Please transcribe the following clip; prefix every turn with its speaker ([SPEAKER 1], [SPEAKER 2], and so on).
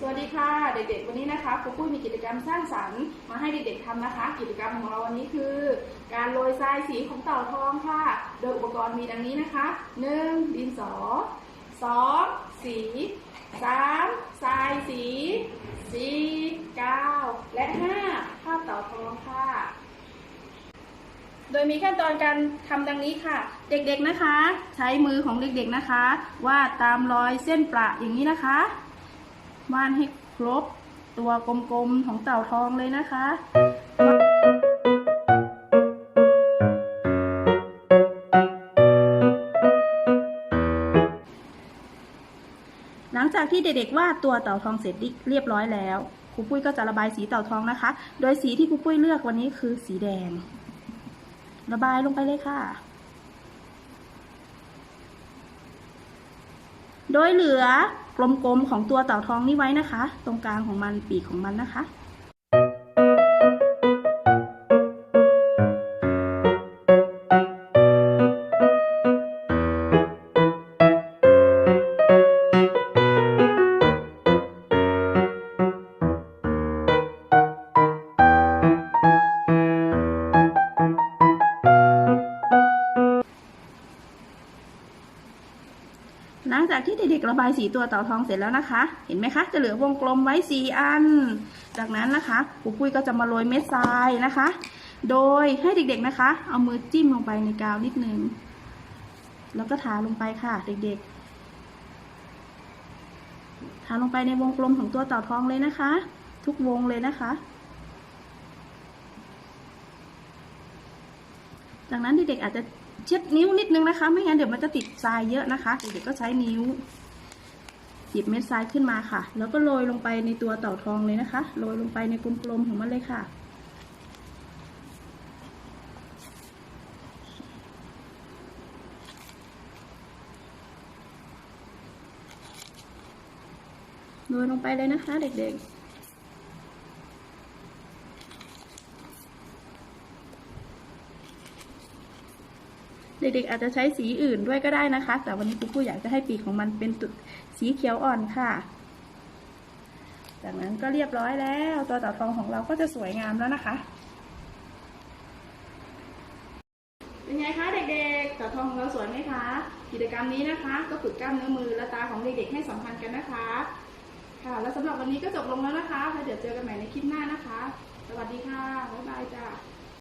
[SPEAKER 1] สวัสดีค่ะเด็กๆ วันนี้นะคะครูปุ้ยมีกิจกรรมสร้างสรรค์มาให้เด็กๆทำนะคะ กิจกรรมของเราวันนี้คือ การโรยทรายสีของเต่าทองค่ะ โดยอุปกรณ์มีดังนี้นะคะ 1. ดินสอ 2. สี 3. ทรายสี 4. กาวและ 5. ภาพเต่าทองค่ะ โดยมีขั้นตอนการทำดังนี้ค่ะ เด็กๆนะคะ ใช้มือของเด็กๆนะคะวาดตามรอยเส้นประอย่างนี้นะคะ วาดให้ครบตัวกลมๆของเต่าทองเลยนะคะหลังจากที่เด็กๆวาดตัวเต่าทองเสร็จเรียบร้อยแล้วครูปุ้ยก็จะระบายสีเต่าทองนะคะ โดยสีที่ครูปุ้ยเลือกวันนี้คือสีแดง ระบายลงไปเลยค่ะ ดยเหลือกลมๆของตัวเต่าทองนี่ไว้นะคะ ตรงกลางของมันปีกของมันนะคะ หลังจากที่เด็กๆระบายสีตัวเต่าทองเสร็จแล้วนะคะ เห็นไหมคะจะเหลือวงกลมไว้สี่อัน จากนั้นนะคะครูปุ้ยก็จะมาโรยเม็ดทรายนะคะ โดยให้เด็กๆนะคะ เอามือจิ้มลงไปในกาวนิดนึง แล้วก็ทาลงไปค่ะ เด็กๆ ทาลงไปในวงกลมของตัวเต่าทองเลยนะคะ ทุกวงเลยนะคะ จากนั้นเด็กๆอาจจะ เช็ดนิ้วนิดนึงนะคะ ไม่งั้นเดี๋ยวมันจะติดทรายเยอะนะคะ เด็กๆก็ใช้นิ้ว หยิบเม็ดทรายขึ้นมาค่ะ แล้วก็โรยลงไปในตัวเต่าทองเลยนะคะ โรยลงไปในกลมๆของมันเลยค่ะโรยลงไปเลยนะคะ เด็กๆ เด็กๆอาจจะใช้สีอื่นด้วยก็ได้นะคะ แต่วันนี้ครูผู้อยากจะให้ปีกของมันเป็นตุสีเขียวอ่อนค่ะ จากนั้นก็เรียบร้อยแล้ว ตัวเต่าทองของเราก็จะสวยงามแล้วนะคะเป็นไงคะเด็กๆเต่าทองของเราสวยไหมคะ กิจกรรมนี้นะคะ ก็ฝึกกล้ามเนื้อมือและตาของเด็กๆให้สัมพันธ์กันนะคะ ค่ะ แล้วสำหรับวันนี้ก็จบลงแล้วนะคะแล้วเดี๋ยวเจอกันใหม่ในคลิปหน้านะคะ สวัสดีค่ะบ๊ายบายจ้า